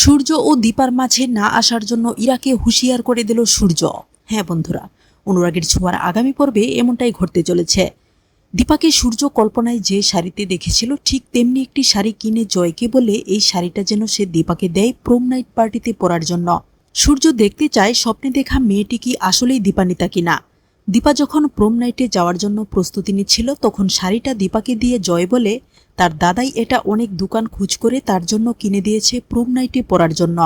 সূর্য ও দীপার মাঝে না আসার জন্য ইরাকে হুঁশিয়ার করে দিল সূর্য। হ্যাঁ বন্ধুরা, অনুরাগের ছোঁয়ার আগামী পর্বে এমনটাই ঘটতে চলেছে। দীপাকে সূর্য কল্পনায় যে শাড়িতে দেখেছিল, ঠিক তেমনি একটি শাড়ি কিনে জয়কে বলে এই শাড়িটা যেন সে দীপাকে দেয় প্রোম নাইট পার্টিতে পরার জন্য। সূর্য দেখতে চায় স্বপ্নে দেখা মেয়েটি কি আসলেই দীপানিতা কিনা। দীপা যখন প্রোম নাইটে যাওয়ার জন্য প্রস্তুতি নিচ্ছিল, তখন শাড়িটা দীপাকে দিয়ে জয় বলে তার দাদাই এটা অনেক দোকান খুঁজ করে তার জন্য কিনে দিয়েছে প্রোম নাইটে পরার জন্য।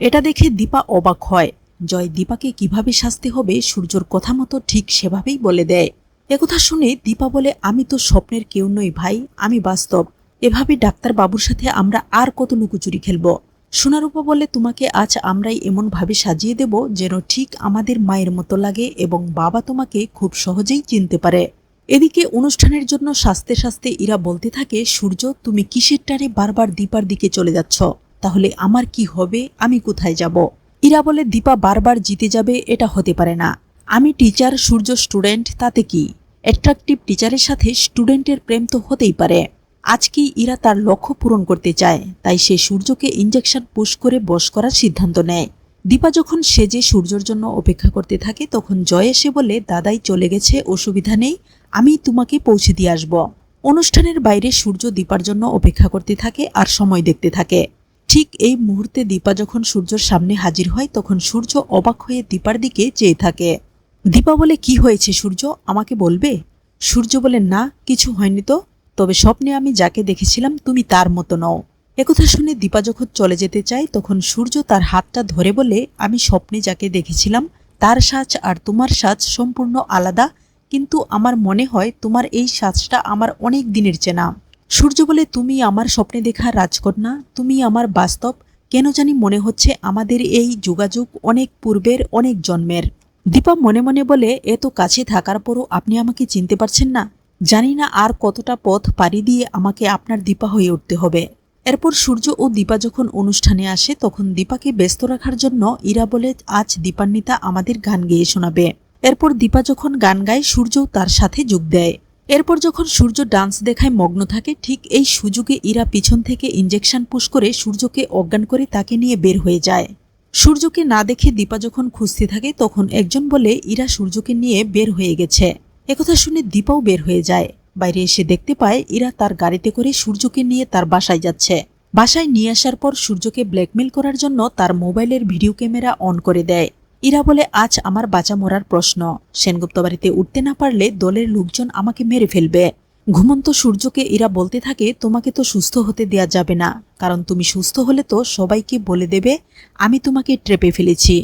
এটা দেখে দীপা অবাক হয়। জয় দীপাকে কীভাবে সাজতে হবে সূর্যর কথা মতো ঠিক সেভাবেই বলে দেয়। একথা শুনে দীপা বলে, আমি তো স্বপ্নের কেউ নই ভাই, আমি বাস্তব। এভাবে ডাক্তার বাবুর সাথে আমরা আর কত লুকোচুরি খেলব? সোনারূপা বলে, তোমাকে আজ আমরাই এমনভাবে সাজিয়ে দেব যেন ঠিক আমাদের মায়ের মতো লাগে এবং বাবা তোমাকে খুব সহজেই চিনতে পারে। এদিকে অনুষ্ঠানের জন্য সাজতে সাজতে ইরা বলতে থাকে, সূর্য, তুমি কিসের টারে বারবার দীপার দিকে চলে যাচ্ছ? তাহলে আমার কি হবে? আমি কোথায় যাব? ইরা বলে, দীপা বারবার জিতে যাবে, এটা হতে পারে না। আমি টিচার, সূর্য স্টুডেন্ট, তাতে কি? অ্যাট্রাকটিভ টিচারের সাথে স্টুডেন্টের প্রেম তো হতেই পারে। আজকেই ইরা তার লক্ষ্য পূরণ করতে চায়, তাই সে সূর্যকে ইঞ্জেকশন পুশ করে বশ করার সিদ্ধান্ত নেয়। দীপা যখন সেজে সূর্যর জন্য অপেক্ষা করতে থাকে, তখন জয় এসে বলে, দাদাই চলে গেছে, অসুবিধা নেই, আমি তোমাকে পৌঁছে দিয়ে আসব। অনুষ্ঠানের বাইরে সূর্য দীপার জন্য অপেক্ষা করতে থাকে আর সময় দেখতে থাকে। ঠিক এই মুহূর্তে দীপা যখন সূর্যর সামনে হাজির হয়, তখন সূর্য অবাক হয়ে দীপার দিকে চেয়ে থাকে। দীপা বলে, কি হয়েছে সূর্য? আমাকে বলবে? সূর্য বলে, না, কিছু হয়নি তো। তবে স্বপ্নে আমি যাকে দেখেছিলাম, তুমি তার মতো নও। একথা শুনে দীপা যখন চলে যেতে চায়, তখন সূর্য তার হাতটা ধরে বলে, আমি স্বপ্নে যাকে দেখেছিলাম, তার সাজ আর তোমার সাজ সম্পূর্ণ আলাদা, কিন্তু আমার মনে হয় তোমার এই সাজটা আমার অনেক দিনের চেনা সূর্য বলে, তুমি আমার স্বপ্নে দেখা রাজকন্যা, তুমি আমার বাস্তব, কেন জানি মনে হচ্ছে আমাদের এই যোগাযোগ অনেক পূর্বের, অনেক জন্মের দীপা মনে মনে বলে, এত কাছে থাকার পরও আপনি আমাকে চিনতে পারছেন না। জানি না আর কতটা পথ পাড়ি দিয়ে আমাকে আপনার দীপা হয়ে উঠতে হবে। এরপর সূর্য ও দীপা যখন অনুষ্ঠানে আসে, তখন দীপাকে ব্যস্ত রাখার জন্য ইরা বলে, আজ দীপান্বিতা আমাদের গান গেয়ে শোনাবে। এরপর দীপা যখন গান গায়, সূর্যও তার সাথে যোগ দেয়। এরপর যখন সূর্য ডান্স দেখায়, মগ্ন থাকে, ঠিক এই সুযোগে ইরা পিছন থেকে ইঞ্জেকশন পুশ করে সূর্যকে অজ্ঞান করে তাকে নিয়ে বের হয়ে যায়। সূর্যকে না দেখে দীপা যখন খুঁজতে থাকে, তখন একজন বলে, ইরা সূর্যকে নিয়ে বের হয়ে গেছে। একথা শুনে দীপাও বের হয়ে যায়। বাইরে এসে দেখতে পায় ইরা তার গাড়িতে করে সূর্যকে নিয়ে তার বাসায় যাচ্ছে। বাসায় নিয়ে আসার পর সূর্যকে ব্ল্যাকমেল করার জন্য তার মোবাইলের ভিডিও ক্যামেরা অন করে দেয়। ইরা বলে, আজ আমার বাঁচা মরার প্রশ্ন। সেনগুপ্ত বাড়িতে উঠতে না পারলে দলের লোকজন আমাকে মেরে ফেলবে। ঘুমন্ত সূর্যকে ইরা বলতে থাকে, তোমাকে তো সুস্থ হতে দেয়া যাবে না। কারণ তুমি সুস্থ হলে তো সবাইকে বলে দেবে, আমি তোমাকে ট্রেপে ফেলেছি।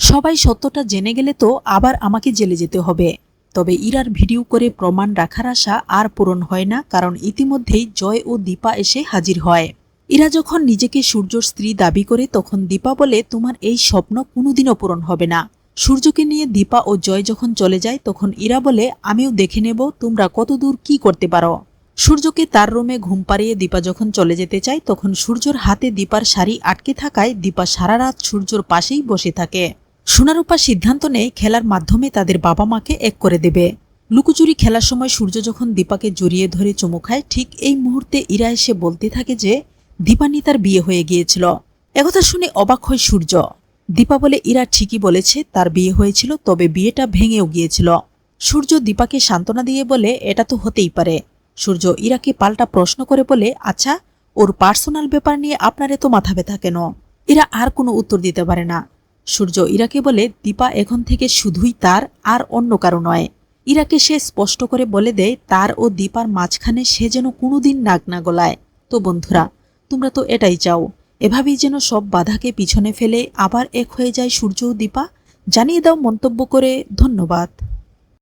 সবাই সত্যটা জেনে গেলে তো আবার আমাকে জেলে যেতে হবে। তবে ইরার ভিডিও করে প্রমাণ রাখার আশা আর পূরণ হয় না, কারণ ইতিমধ্যেই জয় ও দীপা এসে হাজির হয়। ইরা যখন নিজেকে সূর্যর স্ত্রী দাবি করে, তখন দীপা বলে, তোমার এই স্বপ্ন কোনোদিনও পূরণ হবে না। সূর্যকে নিয়ে দীপা ও জয় যখন চলে যায়, তখন ইরা বলে, আমিও দেখে নেব তোমরা কতদূর কি করতে পারো। সূর্যকে তার রুমে ঘুম পাড়িয়ে দীপা যখন চলে যেতে চায়, তখন সূর্যর হাতে দীপার শাড়ি আটকে থাকায় দীপা সারা রাত সূর্যর পাশেই বসে থাকে। সোনারূপা সিদ্ধান্ত নেয় খেলার মাধ্যমে তাদের বাবা মাকে এক করে দেবে। লুকোচুরি খেলার সময় সূর্য যখন দীপাকে জড়িয়ে ধরে চুমু খায়, ঠিক এই মুহূর্তে ইরা এসে বলতে থাকে যে, দীপানি তার বিয়ে হয়ে গিয়েছিল। একথা শুনে অবাক হয় সূর্য। দীপা বলে, ইরা ঠিকই বলেছে, তার বিয়ে হয়েছিল, তবে বিয়েটা ভেঙেও গিয়েছিল। সূর্য দীপাকে সান্ত্বনা দিয়ে বলে, এটা তো হতেই পারে। সূর্য ইরাকে পাল্টা প্রশ্ন করে বলে আচ্ছা ওর পার্সোনাল ব্যাপার নিয়ে আপনার এত মাথা ব্যথা কেন? এরা আর কোনো উত্তর দিতে পারে না। সূর্য ইরাকে বলে, দীপা এখন থেকে শুধুই তার আর অন্য কারও নয়। ইরাকে সে স্পষ্ট করে বলে দেয়, তার ও দীপার মাঝখানে সে যেন কোনোদিন নাক না গলায়। তো বন্ধুরা, তোমরা তো এটাই চাও, এভাবেই যেন সব বাধাকে পিছনে ফেলে আবার এক হয়ে যায় সূর্য ও দীপা। জানিয়ে দাও মন্তব্য করে, ধন্যবাদ।